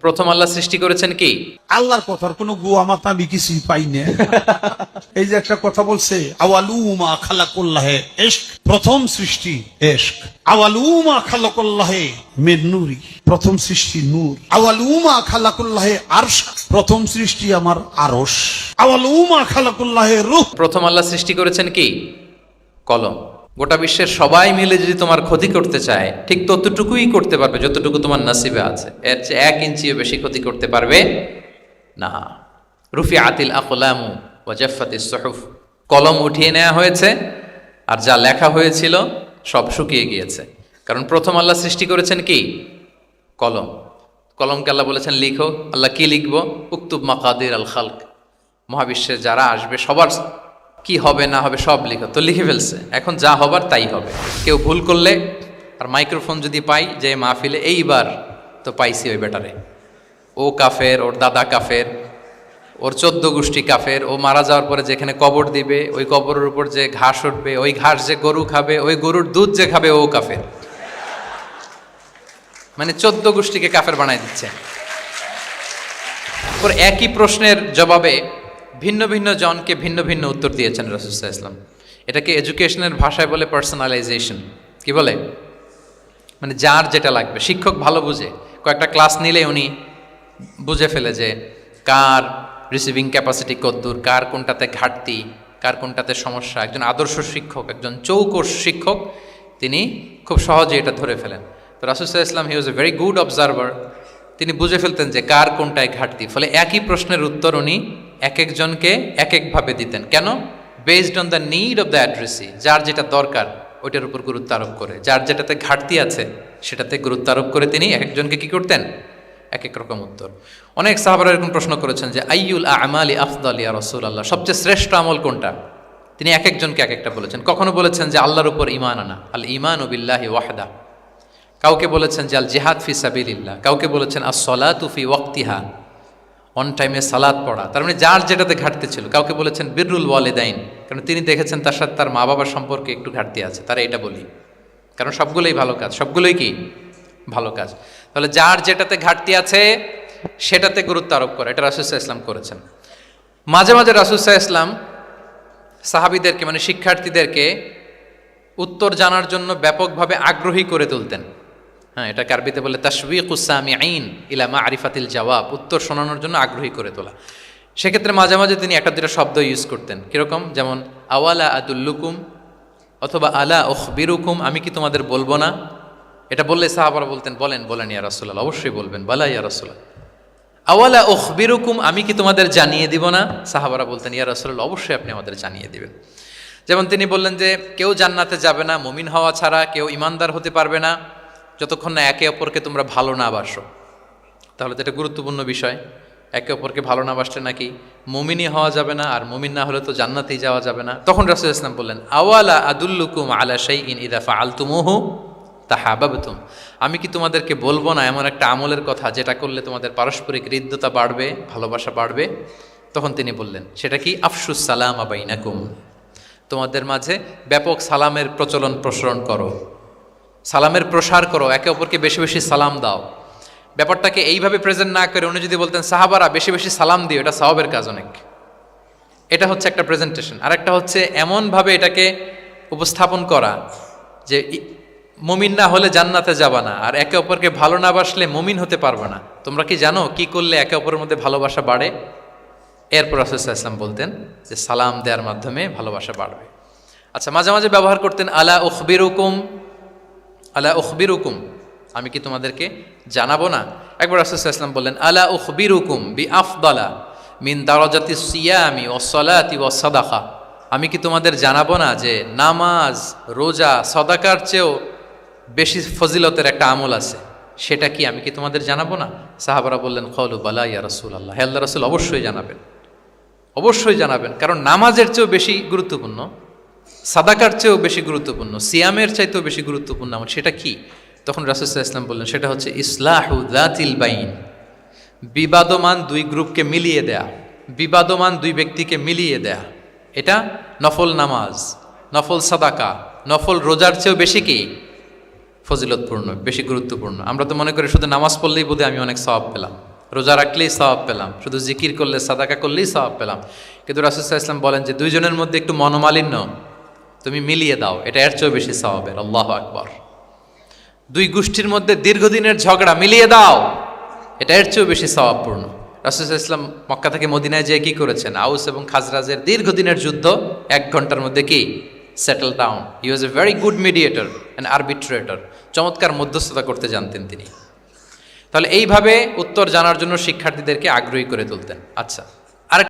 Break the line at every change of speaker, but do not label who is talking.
প্রথম আল্লাহ সৃষ্টি করেছেন কি?
আল্লাহর কথার কোনো গুয়া মাতা আমি কিছুই পাই না। এই যে একটা কথা বলছে আওয়ালুমা খালাকুল্লাহে এশক। প্রথম সৃষ্টি এশক। আওয়ালুমা খালাকুল্লাহে মেনুরি প্রথম সৃষ্টি নূর। আওয়ালুমা খালাকুল্লাহে আরশ। প্রথম সৃষ্টি আমার আরশ। আওয়ালুমা খালাকুল্লাহে রূহ।
প্রথম আল্লাহ সৃষ্টি করেছেন কি? কলম। গোটা বিশ্বের সবাই মিলে যদি তোমার ক্ষতি করতে চায়, ঠিক ততটুকুই করতে পারবে, যতটুকু তোমার নাসিবে আছে। এর চেয়ে এক ইঞ্চিও বেশি ক্ষতি করতে পারবে না। রুফি আতিল আকলামু ওয়াজাফাতি সহুফ। কলম উঠিয়ে নেওয়া হয়েছে, আর যা লেখা হয়েছিল সব শুকিয়ে গিয়েছে। কারণ প্রথম আল্লাহ সৃষ্টি করেছেন কি? কলম। কলমকে আল্লাহ বলেছেন, লিখো। আল্লাহ কি লিখব? উক্তুব মাকাদির আল খালক। মহাবিশ্বের যারা আসবে, সবার কি হবে না হবে সব লিখো। তো লিখে ফেলছে। এখন যা হবার তাই হবে। কেউ ভুল করলে আর মাইক্রোফোন যদি পাই যে মাহফিলে, এইবার তো পাইছি ওই ব্যাটারে। ও কাফের, ওর দাদা কাফের, ওর চোদ্দ গোষ্ঠী কাফের, ও মারা যাওয়ার পরে যেখানে কবর দিবে, ওই কবরের উপর যে ঘাস উঠবে, ওই ঘাস যে গরু খাবে, ওই গরুর দুধ যে খাবে, ও কাফের। মানে চোদ্দ গোষ্ঠীকে কাফের বানাই দিচ্ছে। একই প্রশ্নের জবাবে ভিন্ন ভিন্ন জনকে ভিন্ন ভিন্ন উত্তর দিয়েছেন রসুল্লাহ ইসলাম এটাকে এডুকেশনের ভাষায় বলে পার্সোনালাইজেশন কি বলে? মানে যার যেটা লাগবে। শিক্ষক ভালো বুঝে। কয়েকটা ক্লাস নিলে উনি বুঝে ফেলে যে কার রিসিভিং ক্যাপাসিটি কদ্দূর কার কোনটাতে ঘাটতি, কার কোনটাতে সমস্যা। একজন আদর্শ শিক্ষক, একজন চৌকস শিক্ষক, তিনি খুব সহজে এটা ধরে ফেলেন। তো রাসুসাহ ইসলাম he was a very good observer তিনি বুঝে ফেলতেন যে কার কোনটায় ঘাটতি। ফলে একই প্রশ্নের উত্তর উনি এক একজনকে এক একভাবে দিতেন। কেন? Based on the need of the addressee যার যেটা দরকার, ওইটার উপর গুরুত্ব আরোপ করে। যার যেটাতে ঘাটতি আছে, সেটাতে গুরুত্ব আরোপ করে তিনি এক একজনকে কী করতেন? এক এক রকম উত্তর। অনেক সাহাবারা এরকম প্রশ্ন করেছেন যে আইউল আমালি আফদল ইয়া রসুল আল্লাহ সবচেয়ে শ্রেষ্ঠ আমল কোনটা? তিনি এক একজনকে এক একটা বলেছেন। কখনো বলেছেন যে, আল্লাহর উপর ইমান আনা। আল ইমান বিল্লাহি ওয়াহদা। কাউকে বলেছেন যে, আল জেহাদ ফি সাবিলিল্লাহ। কাউকে বলেছেন আস সলাতু ওয়াক্তিহা। অন টাইমে সালাদ পড়া। তার মানে যার যেটাতে ঘাটতি ছিল। কাউকে বলেছেন বিররুল ওয়ালেদাইন। কারণ তিনি দেখেছেন তার সাথে তার মা বাবার সম্পর্কে একটু ঘাটতি আছে। তারা এটা বলি। কারণ সবগুলোই ভালো কাজ। সবগুলোই কি? ভালো কাজ। তাহলে যার যেটাতে ঘাটতি আছে, সেটাতে গুরুত্ব আরোপ করে। এটা রাসুসাহ ইসলাম করেছেন। মাঝে মাঝে রাসুসাহ ইসলাম সাহাবিদেরকে মানে শিক্ষার্থীদেরকে উত্তর জানার জন্য ব্যাপকভাবে আগ্রহী করে তুলতেন। হ্যাঁ এটা কারবিতে বলে? তাসবিক উসামি আইন ইলামা আরিফাতিল জবাব উত্তর শোনানোর জন্য আগ্রহী করে তোলা। সেক্ষেত্রে মাঝে মাঝে তিনি একটা দুটা শব্দ ইউজ করতেন। কীরকম? যেমন, আওয়ালা আদুল্লুকুম অথবা আলা ওখ বিরুকুম আমি কি তোমাদের বলব না? এটা বললে সাহাবারা বলতেন, বলেন বলেন ইয়া রাসুল্লাহ অবশ্যই বলবেন, বালা ইয়া রাসুল্লাহ আওয়ালা ওখ বিরুকুম আমি কি তোমাদের জানিয়ে দিব না? সাহাবারা বলতেন, ইয়া রাসুল্লাহ অবশ্যই আপনি আমাদের জানিয়ে দিবেন। যেমন তিনি বললেন যে, কেউ জান্নাতে যাবে না, মুমিন হওয়া ছাড়া কেউ ইমানদার হতে পারবে না। যতক্ষণ না একে অপরকে তোমরা ভালো না বাসো। তাহলে তো এটা গুরুত্বপূর্ণ বিষয়। একে অপরকে ভালো না বাসলে নাকি মুমিনই হওয়া যাবে না, আর মমিন না হলে তো জান্নাতেই যাওয়া যাবে না। তখন রাসুল ইসলাম বললেন, আওয়ালা আদুল্লুকুম আলা শাই ইন ইদাফা আলতুমুহু তাহাবাবতুম? আমি কি তোমাদেরকে বলব না এমন একটা আমলের কথা যেটা করলে তোমাদের পারস্পরিক হৃদ্যতা বাড়বে, ভালোবাসা বাড়বে? তখন তিনি বললেন, সেটা কি? আফসুস সালাম আবাইনাকুম তোমাদের মাঝে ব্যাপক সালামের প্রচলন প্রসারণ করো। সালামের প্রসার করো, একে অপরকে বেশি বেশি সালাম দাও। ব্যাপারটাকে এইভাবে প্রেজেন্ট না করে উনি যদি বলতেন, সাহাবারা, বেশি বেশি সালাম দিও, এটা সাহাবের কাজ অনেক। এটা হচ্ছে একটা প্রেজেন্টেশন আর একটা হচ্ছে এমনভাবে এটাকে উপস্থাপন করা যে মমিন না হলে জান্নাতে যাবা না, আর একে অপরকে ভালো না বাসলে মমিন হতে পারবে না। তোমরা কি জানো কি করলে একে অপরের মধ্যে ভালোবাসা বাড়ে? এরপর রাসুল্লাহ ইসলাম বলতেন যে সালাম দেওয়ার মাধ্যমে ভালোবাসা বাড়বে। আচ্ছা মাঝে মাঝে ব্যবহার করতেন, আলা উখবিরুকুম আলা উখবির হুকুম আমি কি তোমাদেরকে জানাব না? একবার ইসলাম বললেন, আলা উখবির হুকুম বি আফদালা মিন দারাজাতি সিয়ামি ও সলাতি ও সদাকা, আমি কি তোমাদের জানাব না যে নামাজ, রোজা, সদাকার চেয়েও বেশি ফজিলতের একটা আমল আছে? সেটা কি আমি কি তোমাদের জানাব না? সাহাবারা বললেন খলু বালা ইয়া রসুল আল্লাহ হে আল্লাহ রসুল, অবশ্যই জানাবেন। অবশ্যই জানাবেন, কারণ নামাজের চেয়েও বেশি গুরুত্বপূর্ণ। সাদাকার চেয়েও বেশি গুরুত্বপূর্ণ, সিয়ামের চাইতেও বেশি গুরুত্বপূর্ণ আমল সেটা কি? তখন রাসুসাহ ইসলাম বললেন, সেটা হচ্ছে ইসলাহু দাতিল বাইন। বিবাদমান দুই গ্রুপকে মিলিয়ে দেয়া, বিবাদমান দুই ব্যক্তিকে মিলিয়ে দেয়া। এটা নফল নামাজ, নফল সাদাকা, নফল রোজার চেয়েও বেশি কি? ফজিলতপূর্ণ, বেশি গুরুত্বপূর্ণ। আমরা তো মনে করি শুধু নামাজ পড়লেই বোধহয় আমি অনেক স্বভাব পেলাম, রোজা রাখলেই স্বভাব পেলাম, শুধু জিকির করলে, সাদাকা করলেই স্বভাব পেলাম। কিন্তু রাসুসাহ ইসলাম বলেন যে দুইজনের মধ্যে একটু মনোমালিন্য তুমি মিলিয়ে দাও, এটা এর চেয়েও বেশি স্বভাবের আল্লাহ আকবর। দুই গোষ্ঠীর মধ্যে দীর্ঘদিনের ঝগড়া, মিলিয়ে দাও, এটা এর চেয়েও বেশি স্বভাবপূর্ণ রাসুল ইসলাম মক্কা থেকে মদিনায় যেয়ে কি করেছেন? আউস এবং খাজরাজের দীর্ঘদিনের যুদ্ধ, এক ঘণ্টার মধ্যে কি? Settle down he was a very good mediator and arbitrator চমৎকার মধ্যস্থতা করতে জানতেন তিনি। তাহলে এইভাবে উত্তর জানার জন্য শিক্ষার্থীদেরকে আগ্রহী করে তুলতেন। আচ্ছা।